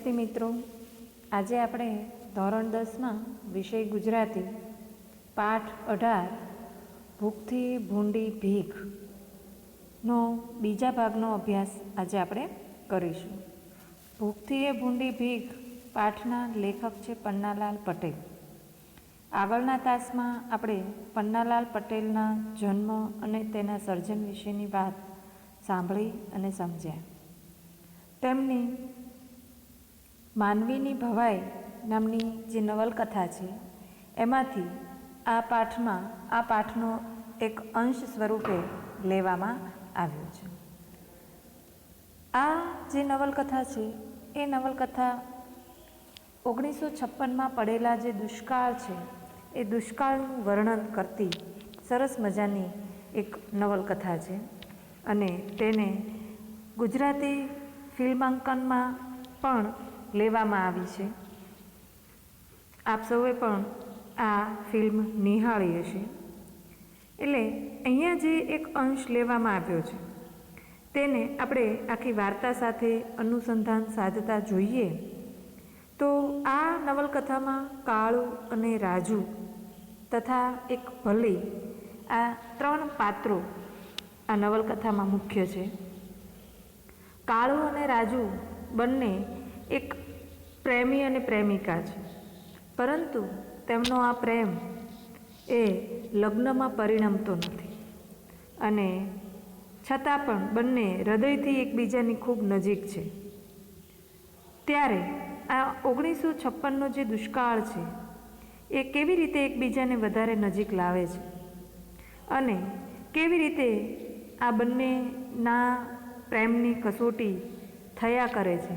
વિદ્યાર્થી મિત્રો, આજે આપણે ધોરણ દસમાં વિષય ગુજરાતી, પાઠ અઢાર, ભૂખથી ભૂંડી ભીખ નો બીજા ભાગનો અભ્યાસ આજે આપણે કરીશું. ભૂખથી એ ભૂંડી ભીખ પાઠના લેખક છે પન્નાલાલ પટેલ. આગળના તાસમાં આપણે પન્નાલાલ પટેલના જન્મ અને તેના સર્જન વિશેની વાત સાંભળી અને સમજ્યા. તેમની માનવીની ભવાઈ નામની જે નવલકથા છે, એમાંથી આ પાઠમાં આ પાઠનો એક અંશ સ્વરૂપે લેવામાં આવ્યો છે. આ જે નવલકથા છે, એ નવલકથા ઓગણીસો છપ્પનમાં પડેલા જે દુષ્કાળ છે, એ દુષ્કાળનું વર્ણન કરતી સરસ મજાની એક નવલકથા છે અને તેને ગુજરાતી ફિલ્માંકનમાં પણ લેવામાં આવી છે. આપ સૌએ પણ આ ફિલ્મ નિહાળી હશે. એટલે અહીંયા જે એક અંશ લેવામાં આવ્યો છે, તેને આપણે આખી વાર્તા સાથે અનુસંધાન સાધતા જોઈએ. તો આ નવલકથામાં કાળુ અને રાજુ તથા એક ભલે આ ત્રણ પાત્રો આ નવલકથામાં મુખ્ય છે. કાળુ અને રાજુ બંને એક પ્રેમી અને પ્રેમિકા છે. પરંતુ તેમનો આ પ્રેમ એ લગ્નમાં પરિણમતો નથી. અને છતાં પણ બંને હૃદયથી એકબીજાની ખૂબ નજીક છે. ત્યારે આ ઓગણીસો છપ્પનનો જે દુષ્કાળ છે, એ કેવી રીતે એકબીજાને વધારે નજીક લાવે છે? અને કેવી રીતે આ બંનેના પ્રેમની કસોટી થયા કરે છે?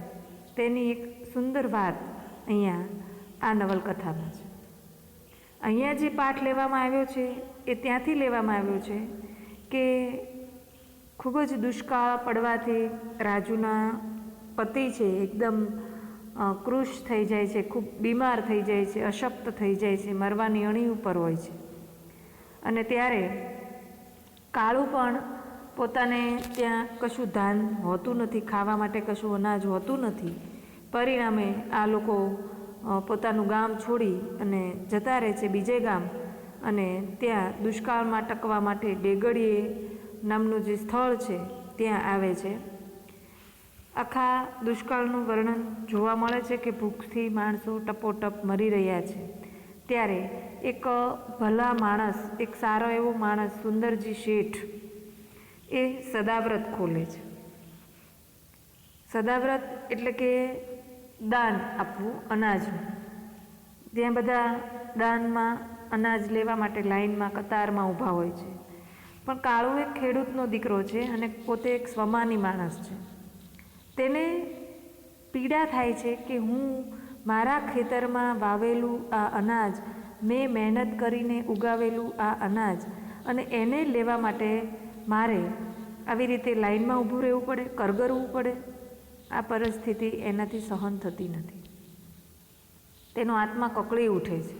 તેની એક સુંદર વાત અહીંયા આ નવલકથામાં છે. અહીંયા જે પાઠ લેવામાં આવ્યો છે, એ ત્યાંથી લેવામાં આવ્યો છે કે ખૂબ જ દુષ્કાળ પડવાથી રાજુના પતિ છે, એકદમ કૃશ થઈ જાય છે, ખૂબ બીમાર થઈ જાય છે, અશક્ત થઈ જાય છે, મરવાની અણી ઉપર હોય છે. અને ત્યારે કાળું પણ પોતાને ત્યાં કશું ધાન હોતું નથી, ખાવા માટે કશું અનાજ હોતું નથી. પરિણામે આ લોકો પોતાનું ગામ છોડી અને જતા રહે છે બીજે ગામ. અને ત્યાં દુષ્કાળમાં ટકવા માટે ડેગડીએ નામનું જે સ્થળ છે, ત્યાં આવે છે. આખા દુષ્કાળનું વર્ણન જોવા મળે છે કે ભૂખથી માણસો ટપોટપ મરી રહ્યા છે. ત્યારે એક ભલા માણસ, એક સારો એવો માણસ, સુંદરજી શેઠ, એ સદાવ્રત ખોલે છે. સદાવ્રત એટલે કે દાન આપવું અનાજનું ત્યાં બધા દાનમાં અનાજ લેવા માટે લાઇનમાં કતારમાં ઊભા હોય છે. પણ કાળુ એક ખેડૂતનો દીકરો છે અને પોતે એક સ્વમાની માણસ છે. તેને પીડા થાય છે કે હું મારા ખેતરમાં વાવેલું આ અનાજ, મેં મહેનત કરીને ઉગાવેલું આ અનાજ અને એને લેવા માટે મારે આવી રીતે લાઇનમાં ઊભું રહેવું પડે, કરગરવું પડે? આ પરિસ્થિતિ એનાથી સહન થતી નથી. તેનો આત્મા કકળી ઉઠે છે.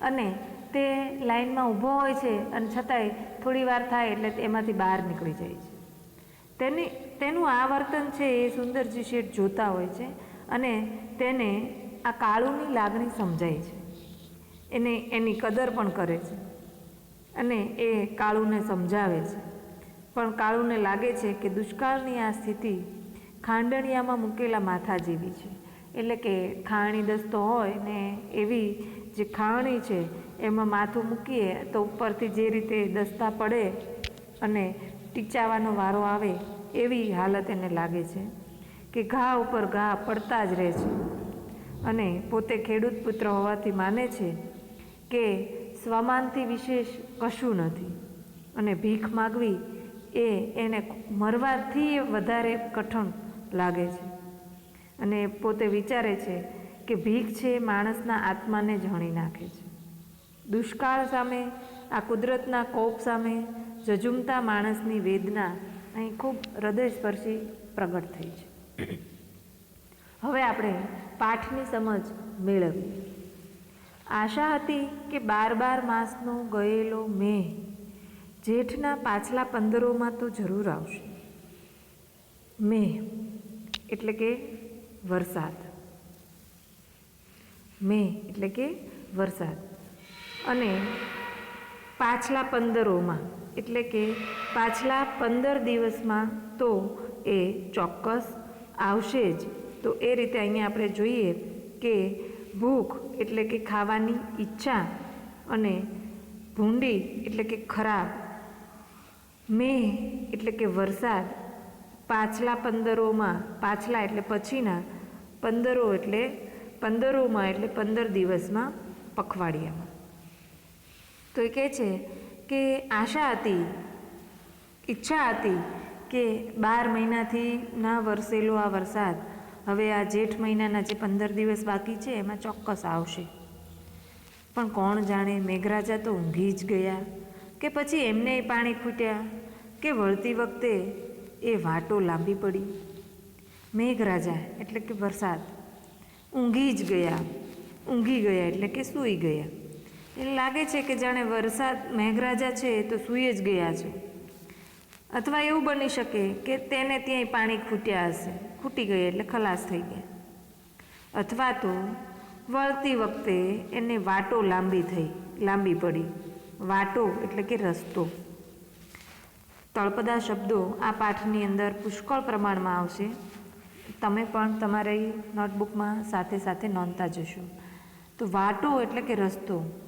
અને તે લાઈનમાં ઊભો હોય છે અને છતાંય થોડી વાર થાય એટલે એમાંથી બહાર નીકળી જાય છે. તેની, તેનું આ વર્તન છે એ સુંદરજી શેઠ જોતા હોય છે અને તેને આ કાળુની લાગણી સમજાય છે. એને એની કદર પણ કરે છે અને એ કાળુને સમજાવે છે. પણ કાળુને લાગે છે કે દુષ્કાળની આ સ્થિતિ ખાંડણિયામાં મૂકેલા માથા જેવી છે. એટલે કે ખાણી દસ્તો હોય ને એવી જે ખાણી છે, એમાં માથું મૂકીએ તો ઉપરથી જે રીતે દસ્તા પડે અને ટીચાવાનો વારો આવે એવી હાલત એને લાગે છે કે ઘા ઉપર ઘા પડતા જ રહે છે. અને પોતે ખેડૂત પુત્ર હોવાથી માને છે કે સ્વમાનથી વિશેષ કશું નથી. અને ભીખ માગવી એ એને મરવાથી વધારે કઠણ લાગે છે. અને પોતે વિચારે છે કે ભીખ છે માણસના આત્માને જણી નાખે છે. દુષ્કાળ સામે, આ કુદરતના કોપ સામે જજુમતા માણસની વેદના અહીં ખૂબ હૃદયસ્પર્શી પ્રગટ થઈ છે. હવે આપણે પાઠની સમજ મેળવીએ. આશા હતી કે બાર બાર માસનો ગયેલો મેં જેઠના પાછલા પંદરોમાં તો જરૂર આવશે. મેં એટલે કે વરસાદ. મે એટલે કે વરસાદ. અને પાછલા પંદરોમાં એટલે કે પાછલા પંદર દિવસમાં તો એ ચોક્કસ આવશે જ. તો એ રીતે અહીંયા આપણે જોઈએ કે ભૂખ એટલે કે ખાવાની ઈચ્છા અને ભૂંડી એટલે કે ખરાબ. મેં એટલે કે વરસાદ પાછલા પંદરોમાં, પાછલા એટલે પછીના, પંદરો એટલે પંદરોમાં એટલે પંદર દિવસમાં પખવાડિયામાં. તો એ કહે છે કે આશા હતી, ઈચ્છા હતી કે બાર મહિનાથી ના વરસેલો આ વરસાદ, હવે આ જેઠ મહિનાના જે પંદર દિવસ બાકી છે એમાં ચોક્કસ આવશે. પણ કોણ જાણે મેઘરાજા તો ઊંઘી જ ગયા, કે પછી એમને પાણી ખૂટ્યા, કે વળતી વખતે એ વાટો લાંબી પડી. મેઘરાજા એટલે કે વરસાદ. ઊંઘી જ ગયા. ઊંઘી ગયા એટલે કે સૂઈ ગયા. એટલે લાગે છે કે જાણે વરસાદ મેઘરાજા છે તો સૂઈ જ ગયા છે. અથવા એવું બની શકે કે તેને ત્યાંય પાણી ખૂટ્યા હશે. ખૂટી ગયા એટલે ખલાસ થઈ ગયા. અથવા તો વળતી વખતે એને વાટો લાંબી થઈ, લાંબી પડી. વાટો એટલે કે રસ્તો. તળપદા શબ્દો આ પાઠની અંદર પુષ્કળ પ્રમાણમાં આવશે. તમે પણ તમારી નોટબુકમાં સાથે સાથે નોંધતા જશો. તો વાટો એટલે કે રસ્તો.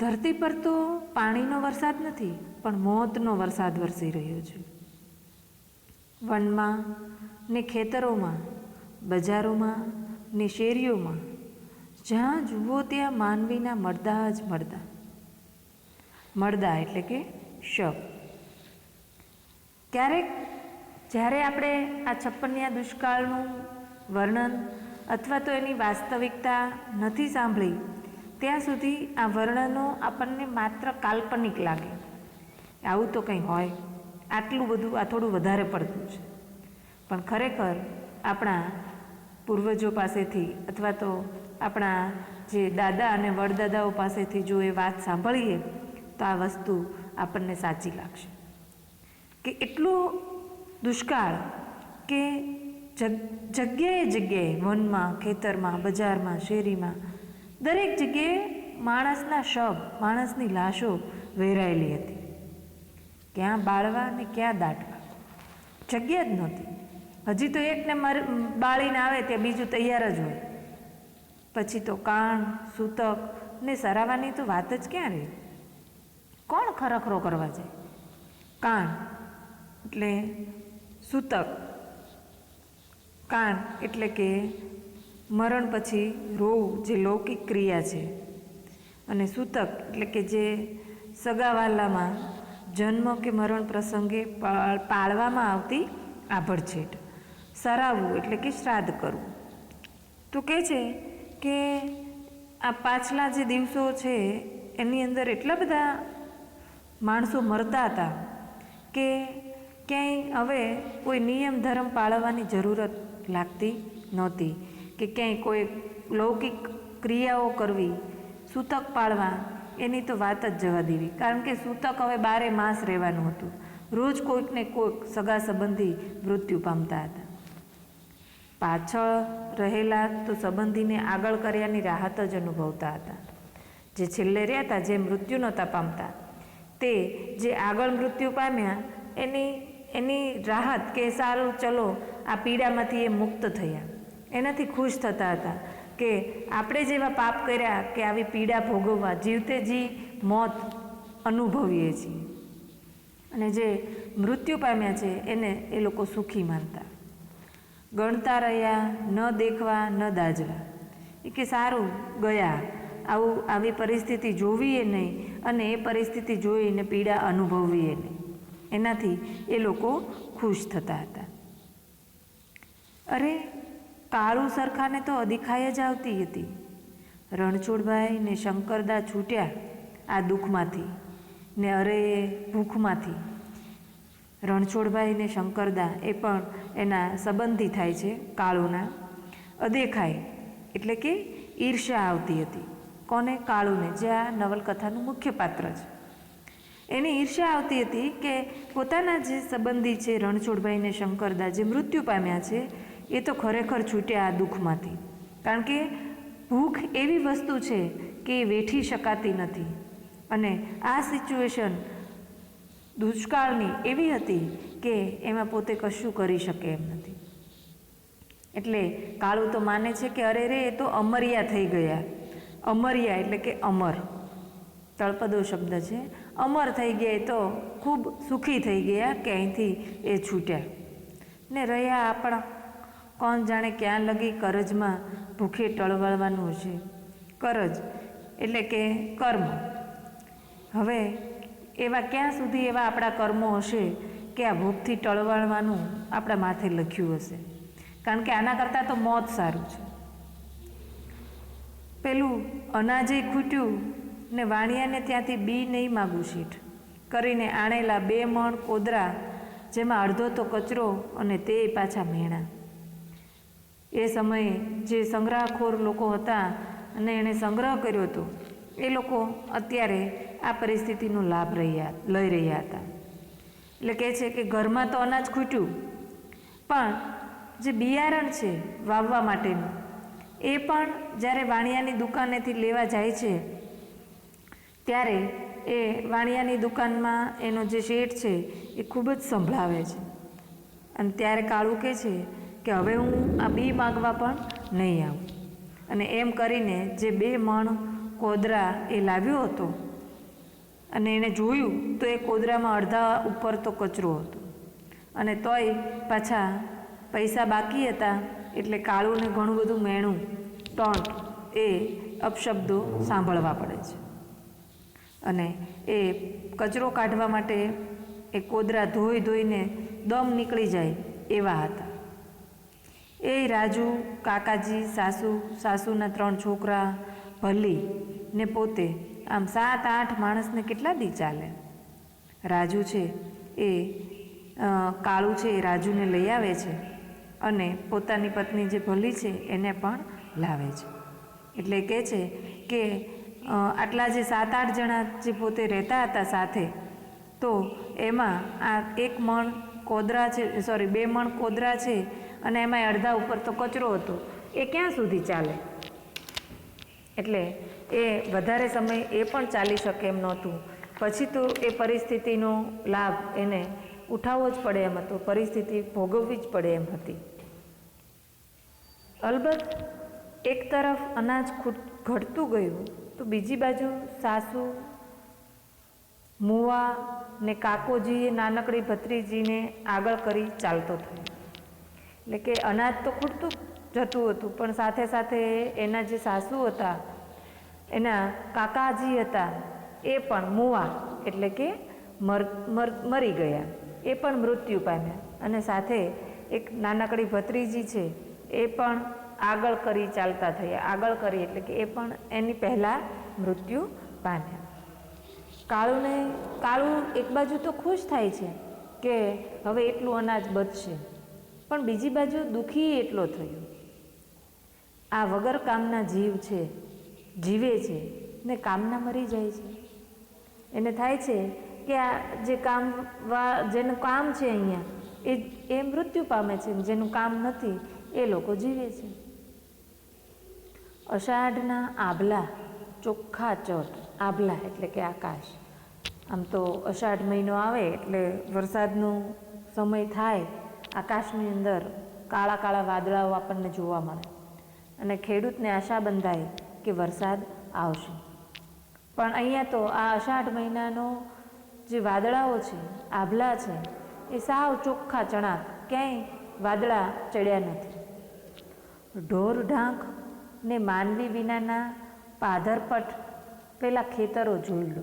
ધરતી પર તો પાણીનો વરસાદ નથી, પણ મોતનો વરસાદ વરસી રહ્યો છે. વનમાં ને ખેતરોમાં, બજારોમાં ને શેરીઓમાં, જ્યાં જુઓ ત્યાં માનવીના મળદા જ મળદા. મળદા એટલે કે શબ. ક્યારેક જ્યારે આપણે આ છપ્પનિયા દુષ્કાળનું વર્ણન અથવા તો એની વાસ્તવિકતા નથી સાંભળી, ત્યાં સુધી આ વર્ણનો આપણને માત્ર કાલ્પનિક લાગે. આવું તો કંઈ હોય. આટલું બધું આ થોડું વધારે પડતું છે. પણ ખરેખર આપણા પૂર્વજો પાસેથી અથવા તો આપણા જે દાદા અને વડદાદાઓ પાસેથી જો એ વાત સાંભળીએ, તો આ વસ્તુ આપણને સાચી લાગશે. કે એટલું દુષ્કાળ કે જગ્યાએ જગ્યાએ વનમાં, ખેતરમાં, બજારમાં, શેરીમાં, દરેક જગ્યાએ માણસના શબ, માણસની લાશો વેરાયેલી હતી. ક્યાં બાળવા ને ક્યાં દાટવા. જગ્યા જ નહોતી. હજી તો એકને મર, બાળીને આવે ત્યાં બીજું તૈયાર જ હોય. પછી તો કાણ, સૂતક ને સરાવાની તો વાત જ ક્યાં રહી? કોણ ખરખરો કરવા જાય? કાણ. એટલે સૂતક, કાન એટલે કે મરણ પછી રોવું જે લૌકિક ક્રિયા છે. અને સૂતક એટલે કે જે સગાવાલામાં જન્મ કે મરણ પ્રસંગે પાળવામાં આવતી આભડછેટ સરાવવું એટલે કે શ્રાદ્ધ કરવું. તો કહે છે કે આ પાછલા જે દિવસો છે એની અંદર એટલા બધા માણસો મરતા હતા કે ક્યાંય હવે કોઈ નિયમ, ધર્મ પાળવાની જરૂરત લાગતી નહોતી કે ક્યાંય કોઈ લૌકિક ક્રિયાઓ કરવી, સૂતક પાળવા, એની તો વાત જ જવા દેવી. કારણ કે સૂતક હવે બારે માસ રહેવાનું હતું. રોજ કોઈકને કોઈક સગા સંબંધી મૃત્યુ પામતા હતા. પાછળ રહેલા તો સંબંધીને આગળ કર્યાની રાહત જ અનુભવતા હતા. જે છેલ્લે રહ્યા હતા જે મૃત્યુ નહોતા પામતા, તે જે આગળ મૃત્યુ પામ્યા, એની એની રાહત કે સારું, ચલો, આ પીડામાંથી એ મુક્ત થયા. એનાથી ખુશ થતા હતા કે આપણે જેવા પાપ કર્યા કે આવી પીડા ભોગવવા જીવતે જી મોત અનુભવીએ છીએ. અને જે મૃત્યુ પામ્યા છે, એને એ લોકો સુખી માનતા. ગણતા રહ્યા, ન દેખવા, ન દાજવા. એ કે સારું, ગયા. આવું આવી પરિસ્થિતિ જોવીએ નહીં અને એ પરિસ્થિતિ જોઈને પીડા અનુભવીએ નહીં. એનાથી એ લોકો ખુશ થતા હતા. અરે, કાળું સરખાને તો અધિખાય જ આવતી હતી. રણછોડભાઈ ને શંકરદા છૂટ્યા આ દુઃખમાંથી ને અરે, ભૂખમાંથી. રણછોડભાઈ ને શંકરદા એ પણ એના સંબંધી થાય છે કાળુના. અદેખાય એટલે કે ઈર્ષા આવતી હતી. કોને? કાળુને, જે આ નવલકથાનું મુખ્ય પાત્ર છે. એની ઈર્ષ્યા આવતી હતી કે પોતાના જે સંબંધી છે રણછોડભાઈને શંકરદા જે મૃત્યુ પામ્યા છે, એ તો ખરેખર છૂટ્યા આ દુઃખમાંથી. કારણ કે ભૂખ એવી વસ્તુ છે કે એ વેઠી શકાતી નથી. અને આ સિચ્યુએશન દુષ્કાળની એવી હતી કે એમાં પોતે કશું કરી શકે એમ નથી. એટલે કાળું તો માને છે કે અરે રે, એ તો અમર્યા થઈ ગયા. અમર્યા એટલે કે અમર. તળપદો શબ્દ છે. અમર થઈ ગયા તો ખૂબ સુખી થઈ ગયા ક્યાંયથી એ છૂટ્યા ને રહ્યા આપણા, કોણ જાણે ક્યાં લગી કરજમાં ભૂખે ટળવળવાનું હશે કરજ એટલે કે કર્મ. હવે એવા ક્યાં સુધી એવા આપણા કર્મો હશે કે આ ભૂખથી ટળવળવાનું આપણા માથે લખ્યું હશે? કારણ કે આના કરતાં તો મોત સારું છે. પેલું અનાજે ખૂટ્યું ને વાણિયાને ત્યાંથી બી નહીં માગું શીઠ. કરીને આણેલા બે મણ કોદરા, જેમાં અડધો તો કચરો અને તે પાછા મેણા. એ સમયે જે સંગ્રહખોર લોકો હતા અને એણે સંગ્રહ કર્યો હતો, એ લોકો અત્યારે આ પરિસ્થિતિનો લાભ રહ્યા, લઈ રહ્યા હતા. એટલે કહે છે કે ઘરમાં તો અનાજ ખૂટ્યું, પણ જે બિયારણ છે વાવવા માટેનું, એ પણ જ્યારે વાણિયાની દુકાનેથી લેવા જાય છે ત્યારે એ વાણિયાની દુકાનમાં એનો જે શેઠ છે, એ ખૂબ જ સંભળાવે છે. અને ત્યારે કાળું કહે છે કે, હવે હું આ બી માગવા પણ નહીં આવું. અને એમ કરીને જે બે મણ કોદરા એ લાવ્યો હતો અને એણે જોયું તો એ કોદરામાં અડધા ઉપર તો કચરો હતો. અને તોય પાછા પૈસા બાકી હતા એટલે કાળુને ઘણું બધું મેણું ટોન્ટ એ અપશબ્દો સાંભળવા પડે છે. અને એ કચરો કાઢવા માટે એ કોદરા ધોઈ ધોઈને દમ નીકળી જાય એવા હતા. એ રાજુ, કાકાજી, સાસુ, સાસુના ત્રણ છોકરા, ભલી ને પોતે આમ સાત, આઠ માણસને કેટલા દી ચાલે? રાજુ છે એ કાળું છે એ રાજુને લઈ આવે છે અને પોતાની પત્ની જે ભલી છે એને પણ લાવે છે. એટલે કહે છે કે આટલા જે સાત આઠ જણા જે પોતે રહેતા હતા સાથે, તો એમાં આ એક મણ કોદરા છે સોરી બે મણ કોદરા છે અને એમાં અડધા ઉપર તો કચરો હતો. એ ક્યાં સુધી ચાલે? એટલે એ વધારે સમય એ પણ ચાલી શકે એમ નહોતું. પછી તો એ પરિસ્થિતિનો લાભ એને ઉઠાવવો જ પડે એમ હતો, પરિસ્થિતિ ભોગવવી જ પડે એમ હતી. અલબત્ત એક તરફ અનાજ ઘટતું ગયું તો બીજી બાજુ સાસુ, મુવા ને કાકોજીએ નાનકડી ભત્રીજીને આગળ કરી ચાલતો થયો. એટલે કે અનાજ તો ખૂટતું જતું હતું, પણ સાથે સાથે એના જે સાસુ હતા, એના કાકાજી હતા, એ પણ મુવા એટલે કે મર મર ગયા. એ પણ મૃત્યુ પામ્યા. અને સાથે એક નાનકડી ભત્રીજી છે, એ પણ આગળ કરી ચાલતા થયા. આગળ કરી એટલે કે એ પણ એની પહેલાં મૃત્યુ પામ્યા. કાળુને, કાળું એક બાજુ તો ખુશ થાય છે કે હવે એટલું અનાજ બચશે. પણ બીજી બાજુ દુઃખી એટલો થયો. આ વગર કામના જીવ છે, જીવે છે ને કામના મરી જાય છે. એને થાય છે કે આ જે કામ જેનું કામ છે અહીંયા, એ એ મૃત્યુ પામે છે જેનું કામ નથી, એ લોકો જીવે છે. અષાઢના આભલા, ચોખ્ખા ચટ આભલા એટલે કે આકાશ. આમ તો અષાઢ મહિનો આવે એટલે વરસાદનો સમય થાય, આકાશની અંદર કાળા કાળા વાદળાઓ આપણને જોવા મળે. અને ખેડૂતને આશા બંધાય કે વરસાદ આવશે. પણ અહીંયા તો આ અષાઢ મહિનાનો જે વાદળાઓ છે, આભલા છે, એ સાવ ચોખ્ખા ચણા ક્યાંય વાદળા ચડ્યા નથી. ઢોર ઢાંક ને માનવી વિનાના પાધરપટ પેલા ખેતરો જોઈ લો.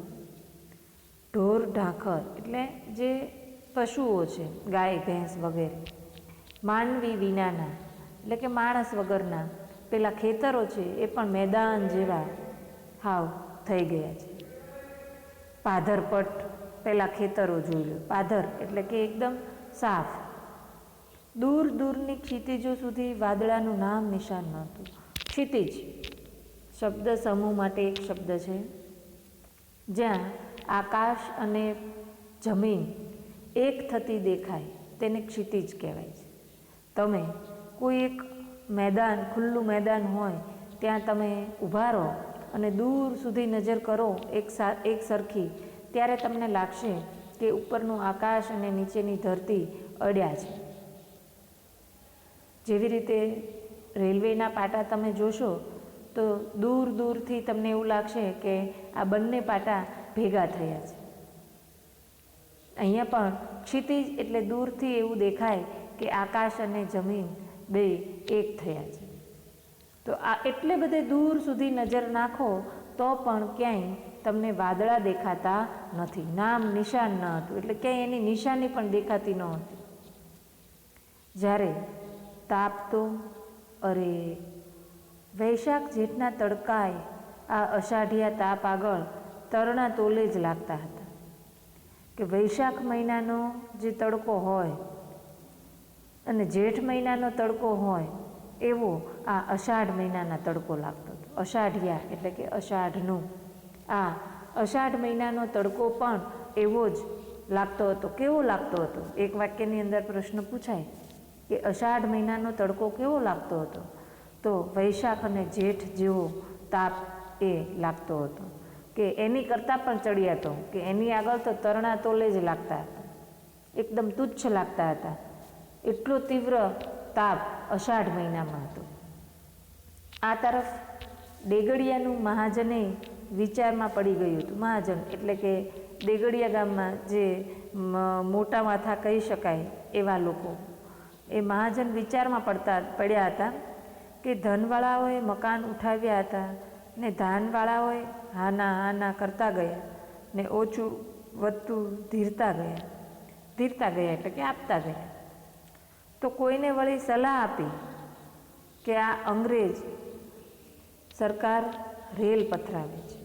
ઢોર ઢાંખર એટલે જે પશુઓ છે, ગાય, ભેંસ વગેરે. માનવી વિનાના એટલે કે માણસ વગરના પેલા ખેતરો છે, એ પણ મેદાન જેવા હાવ થઈ ગયા છે. પાધરપટ પેલા ખેતરો જોઈ લો. પાધર એટલે કે એકદમ સાફ. દૂર દૂરની ખીતીજો સુધી વાદળાનું નામ નિશાન નહોતું. ક્ષિતિજ શબ્દ સમૂહ માટે એક શબ્દ છે. જ્યાં આકાશ અને જમીન એક થતી દેખાય, તેને ક્ષિતિજ કહેવાય છે. તમે કોઈ એક મેદાન, ખુલ્લું મેદાન હોય, ત્યાં તમે ઊભા રહો અને દૂર સુધી નજર કરો એક સા, એક સરખી, ત્યારે તમને લાગશે કે ઉપરનું આકાશ અને નીચેની ધરતી અડ્યા છે. જેવી રીતે રેલવેના પાટા તમે જોશો, તો દૂર દૂરથી તમને એવું લાગશે કે આ બંને પાટા ભેગા થયા છે. અહીંયા પણ ક્ષિતિજ એટલે દૂરથી એવું દેખાય કે આકાશ અને જમીન બે એક થયા છે. તો આ એટલે બધે દૂર સુધી નજર નાખો, તો પણ ક્યાંય તમને વાદળા દેખાતા નથી. નામ નિશાન ન હતું, એટલે ક્યાંય એની નિશાની પણ દેખાતી ન હતી. જ્યારે તાપ તો અરે, વૈશાખ જેઠના તડકાએ આ અષાઢિયા તાપ આગળ તરણા તોલે જ લાગતા હતા કે વૈશાખ મહિનાનો જે તડકો હોય અને જેઠ મહિનાનો તડકો હોય, એવો આ અષાઢ મહિનાના તડકો લાગતો હતો. અષાઢિયા એટલે કે અષાઢનું. આ અષાઢ મહિનાનો તડકો પણ એવો જ લાગતો હતો. કેવો લાગતો હતો? એક વાક્યની અંદર પ્રશ્ન પૂછાય. કે અષાઢ મહિનાનો તડકો કેવો લાગતો હતો? તો વૈશાખ અને જેઠ જેવો તાપ એ લાગતો હતો. કે એની કરતાં પણ ચડિયાતો કે એની આગળ તો તરણા તોલે જ લાગતા હતા. એકદમ તુચ્છ લાગતા હતા. એટલો તીવ્ર તાપ અષાઢ મહિનામાં હતો. આ તરફ ડેગડિયાનું મહાજને વિચારમાં પડી ગયું હતું. મહાજન એટલે કે દેગડિયા ગામમાં જે મોટા માથા કહી શકાય એવા લોકો એ મહાજન વિચારમાં પડતા પડ્યા હતા કે ધનવાળાઓએ મકાન ઉઠાવ્યા હતા ને ધાનવાળાઓએ હાના હાના કરતા ગયા ને ઓછું વધતું ધીરતા ગયા. ધીરતા ગયા એટલે કે આપતા ગયા. તો કોઈને વળી સલાહ આપી કે આ અંગ્રેજ સરકાર રેલ પથરાવે છે.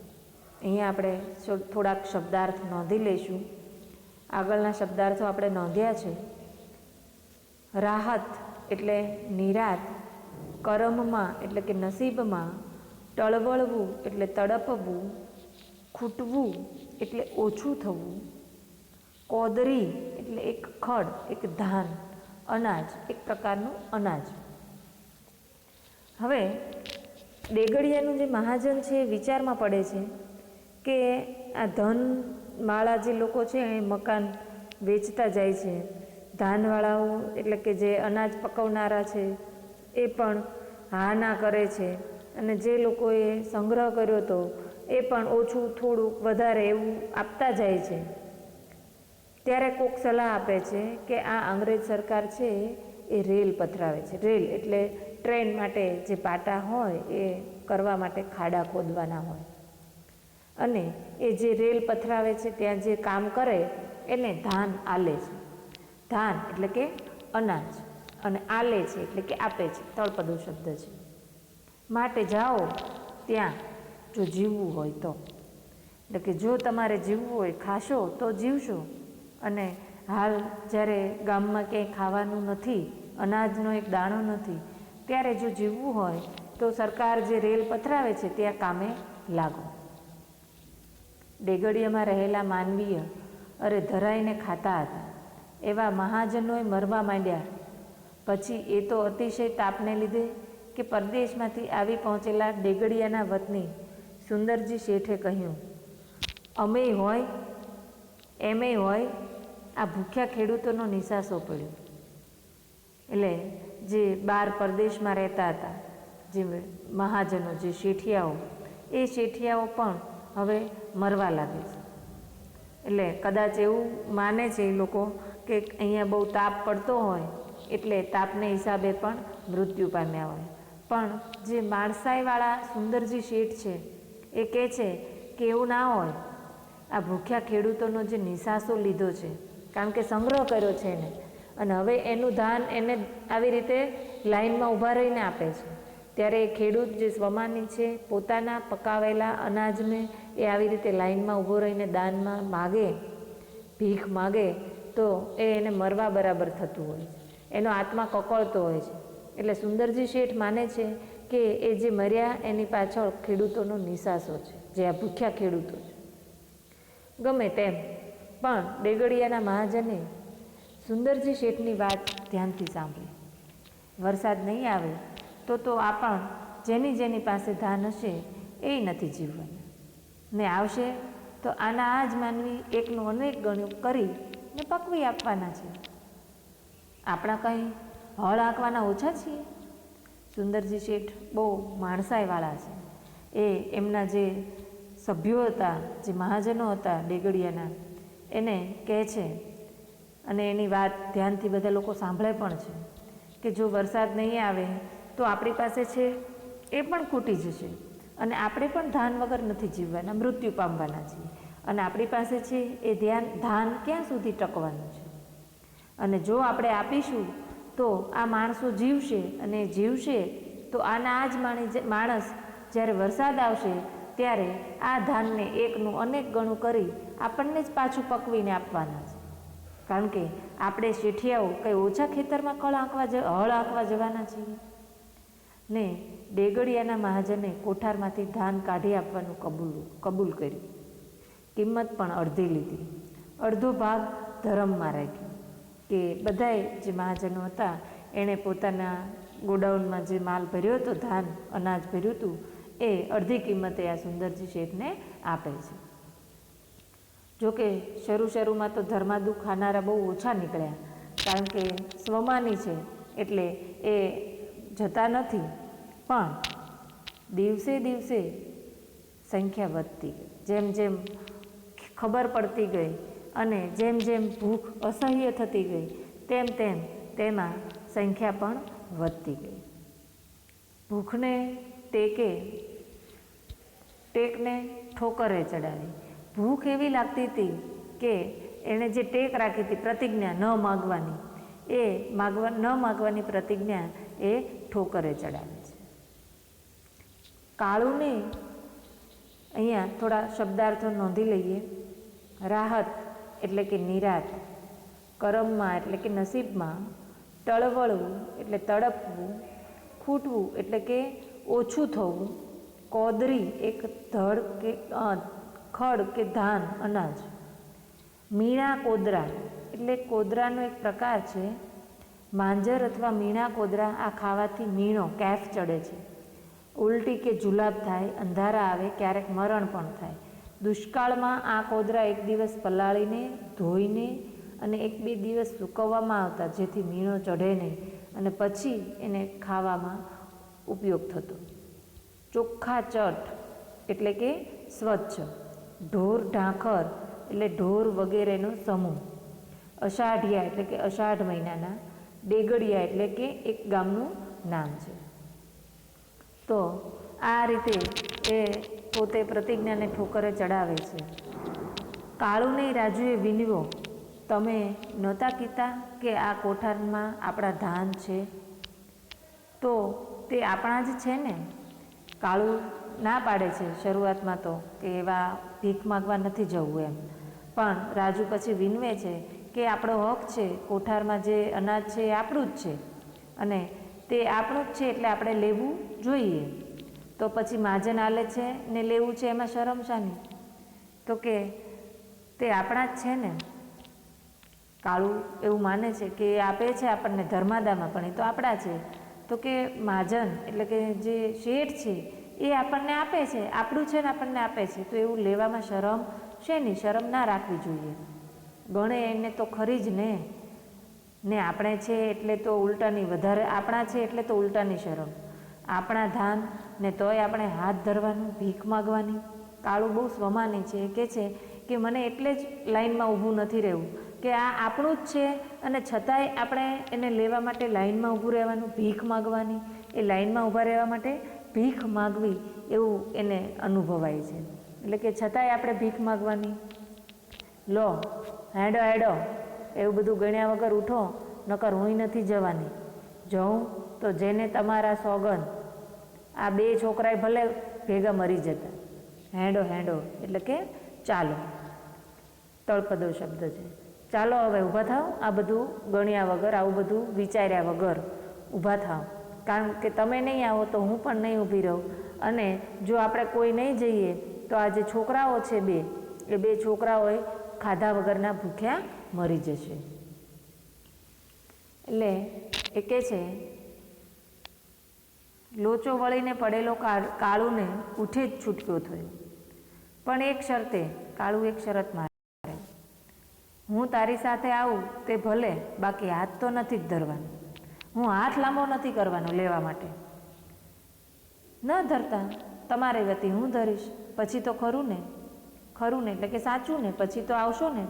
અહીંયા આપણે થોડાક શબ્દાર્થ નોંધી લઈશું. આગળના શબ્દાર્થો આપણે નોંધ્યા છે. રાહત એટલે નિરાત, કરમમાં એટલે કે નસીબમાં, ટળવળવું એટલે તડપવું, ખૂટવું એટલે ઓછું થવું, કોદરી એટલે એક ખડ, એક ધાન, અનાજ, એક પ્રકારનું અનાજ. હવે, દેગડિયાનું જે મહાજન છે એ વિચારમાં પડે છે કે આ ધન માળા જે લોકો છે એ મકાન વેચતા જાય છે. ધાનવાળાઓ, એટલે કે જે અનાજ પકવનારા છે, એ પણ હા ના કરે છે. અને જે લોકોએ સંગ્રહ કર્યો હતો, એ પણ ઓછું થોડુંક વધારે એવું આપતા જાય છે. ત્યારે કોક સલાહ આપે છે કે આ અંગ્રેજ સરકાર છે, એ રેલ પથરાવે છે. રેલ એટલે ટ્રેન માટે જે પાટા હોય, એ કરવા માટે ખાડા ખોદવાના હોય. અને એ જે રેલ પથરાવે છે, ત્યાં જે કામ કરે, એને ધાન આલે છે. ધાન એટલે કે અનાજ અને આલે છે એટલે કે આપે છે, તળપદો શબ્દ છે. માટે જાઓ ત્યાં જો જીવવું હોય તો. એટલે કે જો તમારે જીવવું હોય, ખાશો તો જીવશો. અને હાલ જ્યારે ગામમાં ક્યાંય ખાવાનું નથી, અનાજનો એક દાણો નથી, ત્યારે જો જીવવું હોય તો સરકાર જે રેલ પથરાવે છે, ત્યાં કામે લાગો. ડેગડિયામાં રહેલા માનવીય અરે ધરાઈને ખાતા હતા. એવા મહાજનોએ મરવા માંડ્યા. પછી એ તો અતિશય તાપને લીધે કે પરદેશમાંથી આવી પહોંચેલા ડેગડિયાના વતની સુંદરજી શેઠે કહ્યું, અમે હોય, એમે હોય, આ ભૂખ્યા ખેડૂતોનો નિશાસો પડ્યો. એટલે જે બાર પરદેશમાં રહેતા હતા, જે મહાજનો, જે શેઠિયાઓ, એ શેઠિયાઓ પણ હવે મરવા લાગે છે. એટલે કદાચ એવું માને છે એ લોકો કે અહીંયા બહુ તાપ પડતો હોય, એટલે તાપને હિસાબે પણ મૃત્યુ પામ્યા હોય. પણ જે માણસાઈવાળા સુંદરજી શેઠ છે, એ કહે છે કે એવું ના હોય. આ ભૂખ્યા ખેડૂતોનો જે નિશાસો લીધો છે, કારણ કે સંગ્રહ કર્યો છે એને, અને હવે એનું ધાન એને આવી રીતે લાઈનમાં ઊભા રહીને આપે છે. ત્યારે એ ખેડૂત જે સ્વમાની છે, પોતાના પકાવેલા અનાજને એ આવી રીતે લાઈનમાં ઊભો રહીને દાનમાં માગે, ભીખ માગે તો એ એને મરવા બરાબર થતું હોય એનો આત્મા કકળતો હોય છે. એટલે સુંદરજી શેઠ માને છે કે એ જે મર્યા એની પાછળ ખેડૂતોનો નિશાસો છે, જે આ ભૂખ્યા ખેડૂતો છે. ગમે તેમ, પણ દેગડિયાના મહાજને સુંદરજી શેઠની વાત ધ્યાનથી સાંભળી. વરસાદ નહીં આવે તો તો આ પણ જેની જેની પાસે ધાન હશે એ નથી જીવવાના. ને આવશે તો આના આ જ માનવી એકનું અનેક ગણ્યું કરી ને પકવી આપવાના છે. આપણા કંઈ હળ આંકવાના ઓછા છીએ? સુંદરજી શેઠ બહુ માણસાઈવાળા છે. એ એમના જે સભ્યો હતા, જે મહાજનો હતા ડેગડિયાના એને કહે છે, અને એની વાત ધ્યાનથી બધા લોકો સાંભળે પણ છે, કે જો વરસાદ નહીં આવે, તો આપણી પાસે છે એ પણ ખૂટી જશે, અને આપણે પણ ધાન વગર નથી જીવવાના, મૃત્યુ પામવાના છીએ. અને આપણી પાસે છે એ ધ્યાન ધાન ક્યાં સુધી ટકવાનું છે? અને જો આપણે આપીશું તો આ માણસો જીવશે અને જીવશે તો આના આ જ માણી માણસ જ્યારે વરસાદ આવશે ત્યારે આ ધાનને એકનું અનેક ગણું કરી આપણને જ પાછું પકવીને આપવાના છે. કારણ કે આપણે શેઠિયાઓ કંઈ ઓછા ખેતરમાં કળ આંકવા હળ આંકવા જવાના છીએ. ને ડેગડિયાના મહાજને કોઠારમાંથી ધાન કાઢી આપવાનું કબૂલ કબૂલ કર્યું. કિંમત પણ અડધી લીધી. અડધો ભાગ ધરમમાં રાખ્યો કે બધાએ જે મહાજનો હતા, એણે પોતાના ગોડાઉનમાં જે માલ ભર્યો હતો, ધાન, અનાજ ભર્યું હતું, એ અડધી કિંમતે આ સુંદરજી શેઠને આપે છે. જોકે શરૂ શરૂમાં તો ધર્માદુ ખાનારા બહુ ઓછા નીકળ્યા, કારણ કે સ્વમાની છે એટલે એ જતા નથી, પણ દિવસે દિવસે સંખ્યા વધતી જેમ જેમ ખબર પડતી ગઈ અને જેમ જેમ ભૂખ અસહ્ય થતી ગઈ, તેમ તેમ તેમાં સંખ્યા પણ વધતી ગઈ. ભૂખને ટેકે, ટેકને ઠોકરે ચડાવી. ભૂખ એવી લાગતી હતી કે એણે જે ટેક રાખી હતી, પ્રતિજ્ઞા ન માગવાની, એ માગવા, ન માગવાની પ્રતિજ્ઞા એ ઠોકરે ચડાવે છે. કાળુને અહીંયા થોડા શબ્દાર્થો નોંધી લઈએ. રાહત એટલે કે નિરાત કરમમાં એટલે કે નસીબમાં, ટળવળવું એટલે તડપવું, ખૂટવું એટલે કે ઓછું થવું, કોદરી એક ધડ કે ખડ કે ધાન, અનાજ. મીણા કોદરા એટલે કોદરાનો એક પ્રકાર છે, માંજર અથવા મીણા કોદરા આ ખાવાથી મીણો, કેફ ચડે છે. ઉલટી કે જુલાબ થાય, અંધારા આવે, ક્યારેક મરણ પણ થાય. દુષ્કાળમાં આ કોદરા એક દિવસ પલાળીને, ધોઈને અને એક બે દિવસ સૂકવવામાં આવતા, જેથી મીણો ચઢે નહીં અને પછી એને ખાવામાં ઉપયોગ થતો. ચોખ્ખા ચટ એટલે કે સ્વચ્છ, ઢોર ઢાંખર એટલે ઢોર વગેરેનો સમૂહ. અષાઢિયા એટલે કે અષાઢ મહિનાના, ડેગડિયા એટલે કે એક ગામનું નામ છે. તો આ રીતે એ પોતે પ્રતિજ્ઞાને ઠોકરે ચડાવે છે. કાળુને રાજુએ વિનવો તમે નહોતા કીતા કે આ કોઠારમાં આપણા ધાન છે? તો તે આપણા જ છે ને? કાળું ના પાડે છે શરૂઆતમાં તો કે એવા ભીખ માગવા નથી જવું એમ. પણ રાજુ પછી વિનવે છે કે આપણો હક છે, કોઠારમાં જે અનાજ છે એ આપણું જ છે. અને તે આપણું જ છે એટલે આપણે લેવું જોઈએ. તો પછી માજન આલે છે ને લેવું છે એમાં શરમ શાની? તો કે તે આપણા જ છે ને. કાળું એવું માને છે કે આપે છે આપણને ધર્માદામાં, પણ એ તો આપણા છે. તો કે મહાજન એટલે કે જે શેઠ છે, એ આપણને આપે છે. આપણું છે ને આપણને આપે છે. તો એવું લેવામાં શરમ શેની? શરમ ના રાખવી જોઈએ. ગણે એને તો ખરી જ ને. ને આપણે છે એટલે તો ઉલટાની, વધારે આપણા છે એટલે તો ઉલટાની શરમ. આપણા ધાન ને તોય આપણે હાથ ધરવાનું, ભીખ માગવાની. કાળું બહુ સ્વમાની છે કહે છે કે મને એટલે જ લાઈનમાં ઊભું નથી રહેવું, કે આ આપણું જ છે અને છતાંય આપણે એને લેવા માટે લાઈનમાં ઊભું રહેવાનું, ભીખ માગવાની. એ લાઈનમાં ઊભા રહેવા માટે ભીખ માગવી એવું એને અનુભવાય છે. એટલે કે છતાંય આપણે ભીખ માગવાની. લો, હેડો હેડો. એવું બધું ગણ્યા વગર ઉઠો, નકર હું નથી જવાની. જઉં તો જેને તમારા સોગન આ બે છોકરાએ ભલે ભેગા મરી જતા. હેંડો હેંડો, એટલે કે ચાલો. તળપદો શબ્દ છે. ચાલો હવે ઊભા થાવ આ બધું ગણ્યા વગર, આવું બધું વિચાર્યા વગર ઊભા થાવ કારણ કે તમે નહીં આવો તો હું પણ નહીં ઊભી રહું. અને જો આપણે કોઈ નહીં જઈએ, તો આ જે છોકરાઓ છે બે, એ બે છોકરાઓએ ખાધા વગરના ભૂખ્યા મરી જશે. એટલે એ કહે છે લોચો વળીને પડેલો કાળ- કાળુને ઉઠે જ છૂટક્યો થયો. પણ એક શરતે કાળું એક શરત મારે. હું તારી સાથે આવું તે ભલે બાકી હાથ તો નથી જ ધરવાનો. હું હાથ લાંબો નથી કરવાનો લેવા માટે. ન ધરતા તમારી વતી હું ધરીશ? પછી તો ખરું ને ખરું ને એટલે કે સાચું ને પછી તો આવશો ને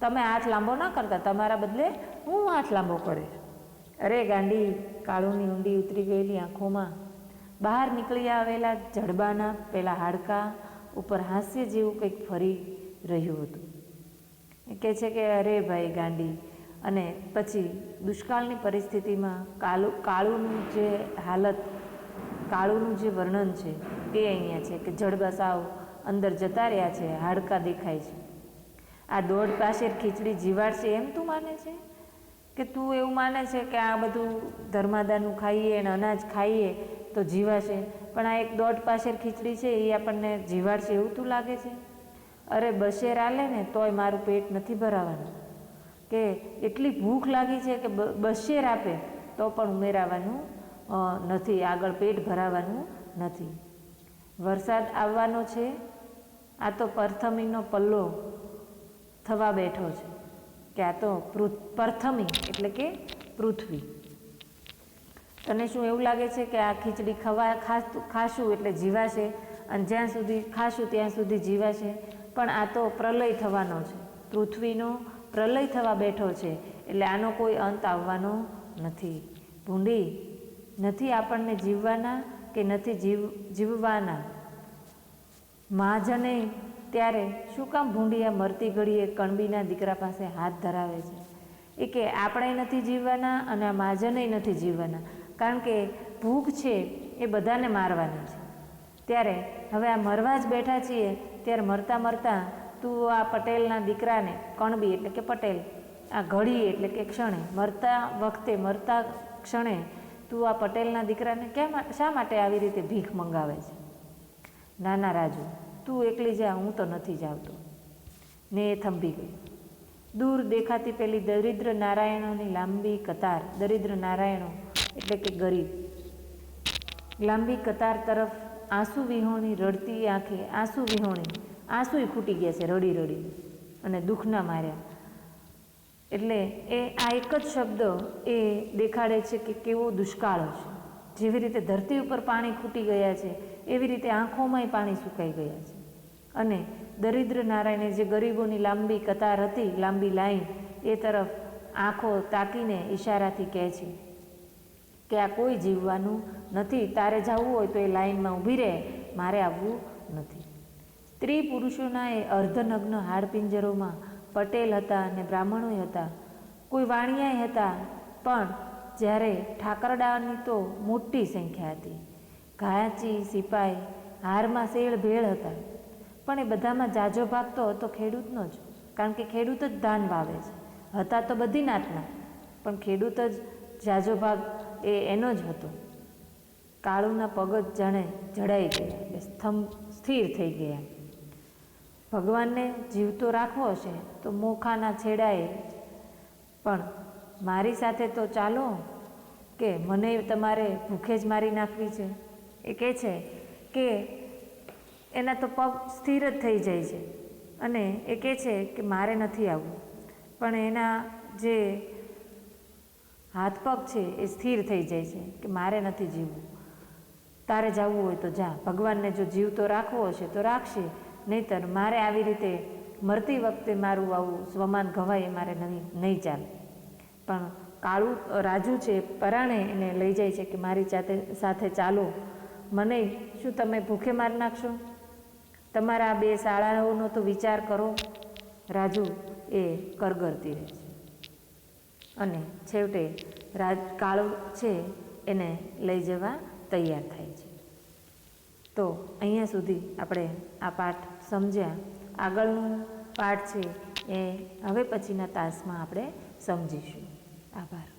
તમે હાથ લાંબો ના કરતા, તમારા બદલે હું હાથ લાંબો કરીશ. અરે ગાંડી કાળુની ઊંડી ઉતરી ગયેલી આંખોમાં બહાર નીકળી આવેલા જડબાના પેલા હાડકા ઉપર હાસ્ય જેવું કંઈક ફરી રહ્યું હતું. કહે છે કે, અરે ભાઈ ગાંડી. અને પછી દુષ્કાળની પરિસ્થિતિમાં કાળુ, કાળુનું જે હાલત, કાળુનું જે વર્ણન છે તે અહીંયા છે કે જડબા સાવ અંદર જતા રહ્યા છે, હાડકા દેખાય છે. આ દોઢ પાસેર ખીચડી જીવાડશે એમ તું માને છે? કે તું એવું માને છે કે આ બધું ધર્માદાનું ખાઈએ અને અનાજ ખાઈએ તો જીવાશે. પણ આ એક દોઢ પાસેર ખીચડી છે એ આપણને જીવાડશે એવું તું લાગે છે? અરે બશેર આલે ને તોય મારું પેટ નથી ભરાવાનું. કે એટલી ભૂખ લાગી છે કે બશેર આપે તો પણ ઉમેરાવાનું નથી. આગળ પેટ ભરાવાનું નથી. વરસાદ આવવાનો છે, આ તો પ્રથમીનો પલ્લો થવા બેઠો છે. કે આ તો પ્રથમી, એટલે કે પૃથ્વી. તને શું એવું લાગે છે કે આ ખીચડી ખવા ખાશું એટલે જીવાશે? અને જ્યાં સુધી ખાશું ત્યાં સુધી જીવાશે? પણ આ તો પ્રલય થવાનો છે. પૃથ્વીનો પ્રલય થવા બેઠો છે, એટલે આનો કોઈ અંત આવવાનો નથી. ભૂંડી, નથી આપણને જીવવાના કે નથી જીવ, જીવવાના? મહાજને ત્યારે શું કામ ભૂંડિયા મરતી ઘડીએ કણબીના દીકરા પાસે હાથ ધરાવે છે? એ કે આપણે નથી જીવવાના અને આ મહાજને નથી જીવવાના. કારણ કે ભૂખ છે એ બધાને મારવાની છે. ત્યારે હવે આ મરવા જ બેઠા છીએ, ત્યારે મરતા મરતા તું આ પટેલના દીકરાને કણબી એટલે કે પટેલ, આ ઘડી એટલે કે ક્ષણે, મરતા વખતે, મરતા ક્ષણે તું આ પટેલના દીકરાને કેમ, શા માટે આવી રીતે ભીખ મંગાવે છે? નાના રાજુ તું એકલી જા, હું તો નથી જાવતો. ને એ થંભી ગઈ. દૂર દેખાતી પેલી દરિદ્ર નારાયણોની લાંબી કતાર, દરિદ્ર નારાયણો એટલે કે ગરીબ. લાંબી કતાર તરફ આંસુ વિહોણી રડતી આંખે, આંસુ વિહોણી, આંસુય ખૂટી ગયા છે રડી રડી. અને દુઃખના માર્યા. એટલે એ, આ એક જ શબ્દ એ દેખાડે છે કે કેવો દુષ્કાળ છે. જેવી રીતે ધરતી ઉપર પાણી ખૂટી ગયા છે, એવી રીતે આંખોમાંય પાણી સુકાઈ ગયા છે. અને દરિદ્ર નારાયણે જે ગરીબોની લાંબી કતાર હતી, લાંબી લાઈન, એ તરફ આંખો તાકીને ઈશારાથી કહે છે કે આ કોઈ જીવવાનું નથી, તારે જવું હોય તો એ લાઈનમાં ઊભી રહે, મારે આવવું નથી. સ્ત્રી પુરુષોના એ અર્ધનગ્ન હાડપિંજરોમાં પટેલ હતા અને બ્રાહ્મણોય હતા. કોઈ વાણિયાય હતા, પણ જ્યારે ઠાકરડાની તો મોટી સંખ્યા હતી. ઘાયાચી સિપાઈ, હારમાં શેળ ભેળ હતા. પણ એ બધામાં જાજો ભાગ તો હતો ખેડૂતનો જ. કારણ કે ખેડૂત જ ધાન વાવે છે. હતા તો બધી નાતના પણ ખેડૂત જ જાજો ભાગ એ એનો જ હતો. કાળુના પગ જાણે જડાઈ ગયા એટલે સ્તંભ સ્થિર થઈ ગયા. ભગવાનને જીવતો રાખવો હશે તો મોખાના છેડાએ પણ મારી સાથે તો ચાલો કે મને તમારે ભૂખે જ મારી નાખવી છે. એ કહે છે કે એના તો પગ સ્થિર જ થઈ જાય છે. અને એ કહે છે કે મારે નથી આવવું. પણ એના જે હાથ પગ છે એ સ્થિર થઈ જાય છે કે મારે નથી જીવવું. તારે જવું હોય તો જા. ભગવાનને જો જીવતો રાખવો હશે તો રાખશે. નહીતર મારે આવી રીતે મરતી વખતે મારું આવું સ્વમાન ઘવાય એ મારે નહીં નહીં ચાલે. પણ કાળું રાજુ છે પરાણે એને લઈ જાય છે કે મારી જાતે સાથે ચાલો. મને શું તમે ભૂખે મારી નાખશો? તમારા બે શાળાઓનો તો વિચાર કરો. રાજુ એ કરગરતી રહે છે. અને છેવટે રાજ કાળો છે એને લઈ જવા તૈયાર થાય છે. તો અહીંયા સુધી આપણે આ પાઠ સમજ્યા. આગળનું પાઠ છે એ હવે પછીના તાસમાં આપણે સમજીશું. આભાર.